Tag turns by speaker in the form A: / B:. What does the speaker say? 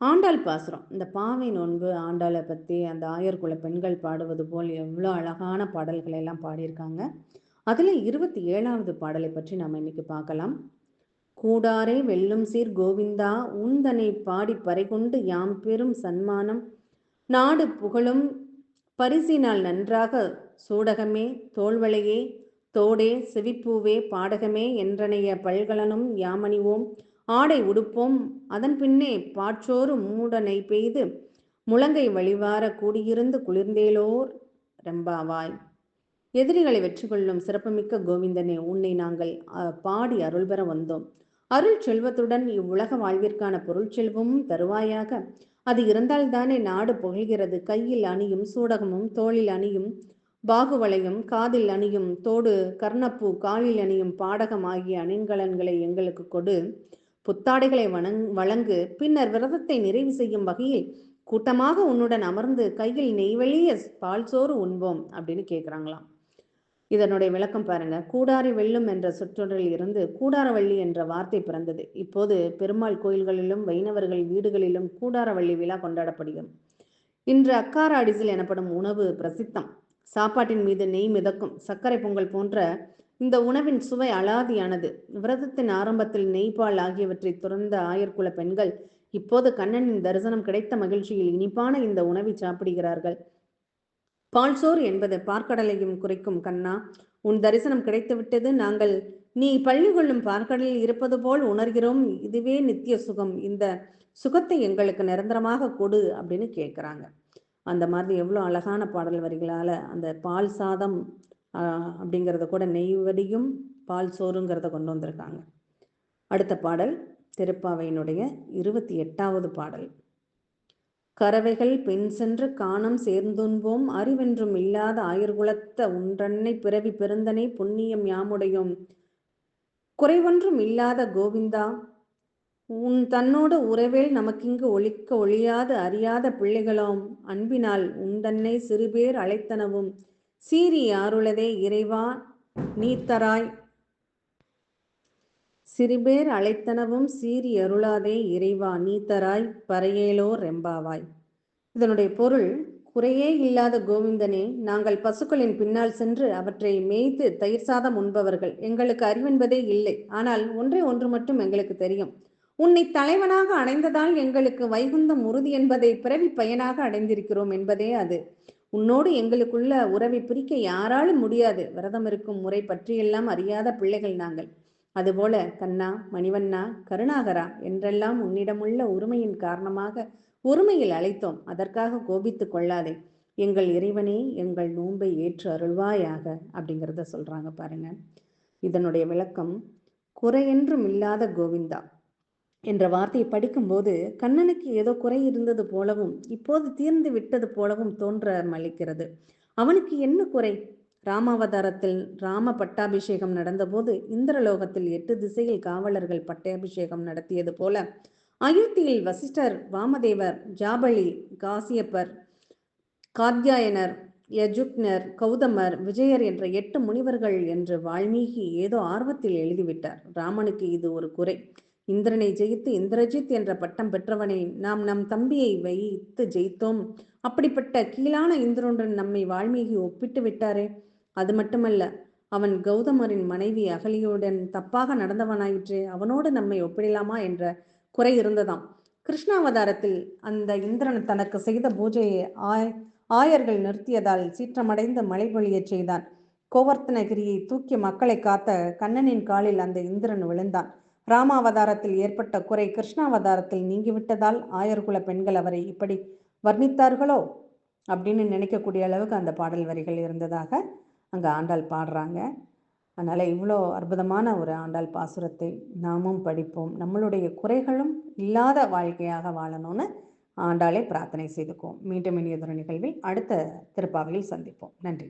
A: ஆண்டாள் பாசுரம். இந்த பாவை நோன்பு ஆண்டாளை பற்றி அந்த ஆயர்குல பெண்கள் பாடுவது போல் எவ்வளோ அழகான பாடல்களை எல்லாம் பாடியிருக்காங்க. அதில் இருபத்தி ஏழாவது பாடலை பற்றி நம்ம இன்னைக்கு பார்க்கலாம். கூடாரே வெல்லும் சீர் கோவிந்தா உந்தனை பாடி பறைகொண்டு யாம் பெரும் சன்மானம். நாடு புகழும் பரிசினால் நன்றாக சூடகமே தோல்வளையே தோடே செவிப்பூவே பாடகமே என்றனைய பல்கலனும் யாமணிவோம். ஆடை உடுப்போம். அதன் பின்னே பாற்றோரு மூடனை பெய்து முழங்கை வழிவார கூடியிருந்து குளிர்ந்தேலோர் ரெம்பாவாய். எதிரிகளை வெற்றி கொள்ளும் சிறப்புமிக்க கோவிந்தனே உன்னை நாங்கள் பாடி அருள் பெற வந்தோம். அருள் செல்வத்துடன் இவ்வுலக வாழ்விற்கான பொருள் செல்வமும் தருவாயாக. அது இருந்தால்தானே நாடு புகழ்கிறது. கையில் அணியும் சூடகமும் தோளில் அணியும் பாகுவளையும் காதில் அணியும் தோடு கர்ணப்பூ காலில் அணியும் பாடகம் ஆகிய அணிங்கலன்களை எங்களுக்கு கொடு. புத்தாடைகளை வணங் வழங்கு பின்னர் விரதத்தை நிறைவு செய்யும் வகையில் கூட்டமாக உன்னுடன் அமர்ந்து கையில் நெய்வெளிய பால் சோறு உண்போம் அப்படின்னு கேட்குறாங்களாம் இதனுடைய விளக்கம் பாருங்க. கூடாரி வெல்லும் என்ற சொற்றொடரில் இருந்து கூடாரவள்ளி என்ற வார்த்தை பிறந்தது. இப்போது பெருமாள் கோயில்களிலும் வைணவர்கள் வீடுகளிலும் கூடாரவள்ளி விழா கொண்டாடப்படுகிறது. இன்று அக்கார அடிசில் எனப்படும் உணவு பிரசித்தம். சாப்பாட்டின் மீது நெய் மிதக்கும் சர்க்கரை பொங்கல் போன்ற இந்த உணவின் சுவை அலாதியானது. விரதத்தின் ஆரம்பத்தில் நெய்பால் ஆகியவற்றை துறந்த ஆயர்குல பெண்கள் இப்போது கண்ணனின் தரிசனம் கிடைத்த மகிழ்ச்சியில் இனிப்பான இந்த உணவை சாப்பிடுகிறார்கள். பால் என்பது பார்க்கடலையும் குறைக்கும் கண்ணா. உன் தரிசனம் கிடைத்துவிட்டது. நாங்கள் நீ பள்ளி கொள்ளும் பார்க்கடலில் இருப்பது போல் உணர்கிறோம். இதுவே நித்திய சுகம். இந்த சுகத்தை எங்களுக்கு நிரந்தரமாக கொடு அப்படின்னு கேட்குறாங்க. அந்த மாதிரி எவ்வளோ அழகான பாடல் வரிகளால் அந்த பால் சாதம் அப்படிங்கிறத கூட நெய்வடியும் பால் சோறுங்கிறத கொண்டு வந்திருக்காங்க. அடுத்த பாடல் திருப்பாவையினுடைய இருபத்தி எட்டாவது பாடல். கறவைகள் பெண் சென்று காணம் சேர்ந்துன்போம் அறிவென்றும் இல்லாத ஆயுர்குலத்த உன்றன்னை பிறவி பெருந்தனை புண்ணியம் யாமுடையும். குறைவொன்றும் இல்லாத கோவிந்தா உன் தன்னோட உறவேல் நமக்கிங்கு ஒழிக்க ஒழியாது அறியாத பிள்ளைகளோம். அன்பினால் உந்தன்னை சிறுபேர் அழைத்தனவும் சீரி யாருளதே இறைவா நீத்தராய். சிறுபேர் அழைத்தனவும் சீரி அருளாதே இறைவா நீத்தராய் பறையேலோ ரெம்பாவாய். இதனுடைய பொருள் குறையே இல்லாத கோவிந்தனே நாங்கள் பசுக்களின் பின்னால் சென்று அவற்றை மேய்த்து தயிர் சாதம் உண்பவர்கள். எங்களுக்கு அறிவென்பதே இல்லை. ஆனால் ஒன்றே ஒன்று மட்டும் எங்களுக்கு தெரியும். உன்னை தலைவனாக அடைந்ததால் எங்களுக்கு வைகுந்தம் உறுதி என்பதை பிறவி பயனாக அடைந்திருக்கிறோம் என்பதே அது. உன்னோடு எங்களுக்குள்ள உறவை பிரிக்க யாராலும் முடியாது. விரதம் இருக்கும் முறை பற்றியெல்லாம் அறியாத பிள்ளைகள் நாங்கள். அதுபோல கண்ணா மணிவண்ணா கருணாகரா என்றெல்லாம் உன்னிடமுள்ள உரிமையின் காரணமாக உரிமையில் அழைத்தோம். அதற்காக கோபித்து கொள்ளாதே. எங்கள் இறைவனே எங்கள் நோன்பை ஏற்று அருள்வாயாக அப்படிங்கிறத சொல்றாங்க பாருங்க. இதனுடைய விளக்கம் குறையென்றும் இல்லாத கோவிந்தா என்ற வார்த்தையை படிக்கும்போது கண்ணனுக்கு ஏதோ குறை இருந்தது போலவும் இப்போது தீர்ந்து விட்டது போலவும் தோன்ற மலிக்கிறது. அவனுக்கு என்ன குறை? ராமாவதாரத்தில் ராம பட்டாபிஷேகம் நடந்தபோது இந்திரலோகத்தில் எட்டு திசையில் காவலர்கள் பட்டாபிஷேகம் நடத்தியது போல அயோத்தியில் வசிஷ்டர் வாமதேவர் ஜாபலி காசியப்பர் காத்யாயனர் யஜுக்னர் கௌதமர் விஜயர் என்ற எட்டு முனிவர்கள் என்று வால்மீகி ஏதோ ஆர்வத்தில் எழுதிவிட்டார். ராமனுக்கு இது ஒரு குறை. இந்திரனை ஜெயித்து இந்திரஜித் என்ற பட்டம் பெற்றவனை நாம் நம் தம்பியை வைத்து ஜெயித்தோம். அப்படிப்பட்ட கீழான இந்திரனுடன் நம்மை வால்மீகி ஒப்பிட்டு விட்டாரே? அது மட்டுமல்ல அவன் கௌதமரின் மனைவி அகலியுடன் தப்பாக நடந்தவனாயிற்றே அவனோடு நம்மை ஒப்பிடலாமா என்ற குறை இருந்ததாம். கிருஷ்ணாவதாரத்தில் அந்த இந்திரன் தனக்கு செய்த பூஜையை ஆய் ஆயர்கள் நிறுத்தியதால் சீற்றமடைந்து மழை பொழியச் செய்தான். கோவர்த்தனகிரியை தூக்கி மக்களை காத்த கண்ணனின் காலில் அந்த இந்திரன் விழுந்தான். ராமாவதாரத்தில் ஏற்பட்ட குறை கிருஷ்ணாவதாரத்தில் நீங்கிவிட்டதால் ஆயர்குல பெண்கள் அவரை இப்படி வர்ணித்தார்களோ அப்படின்னு நினைக்கக்கூடிய அளவுக்கு அந்த பாடல் வரிகள் இருந்ததாக அங்கே ஆண்டாள் பாடுறாங்க. அதனால் இவ்வளோ அற்புதமான ஒரு ஆண்டாள் பாசுரத்தை நாமும் படிப்போம். நம்மளுடைய குறைகளும் இல்லாத வாழ்க்கையாக வாழணும்னு ஆண்டாளை பிரார்த்தனை செய்துக்குவோம். மீண்டும் இனியதொரு நிகழ்வில் அடுத்த திருப்பாவையில் சந்திப்போம். நன்றி.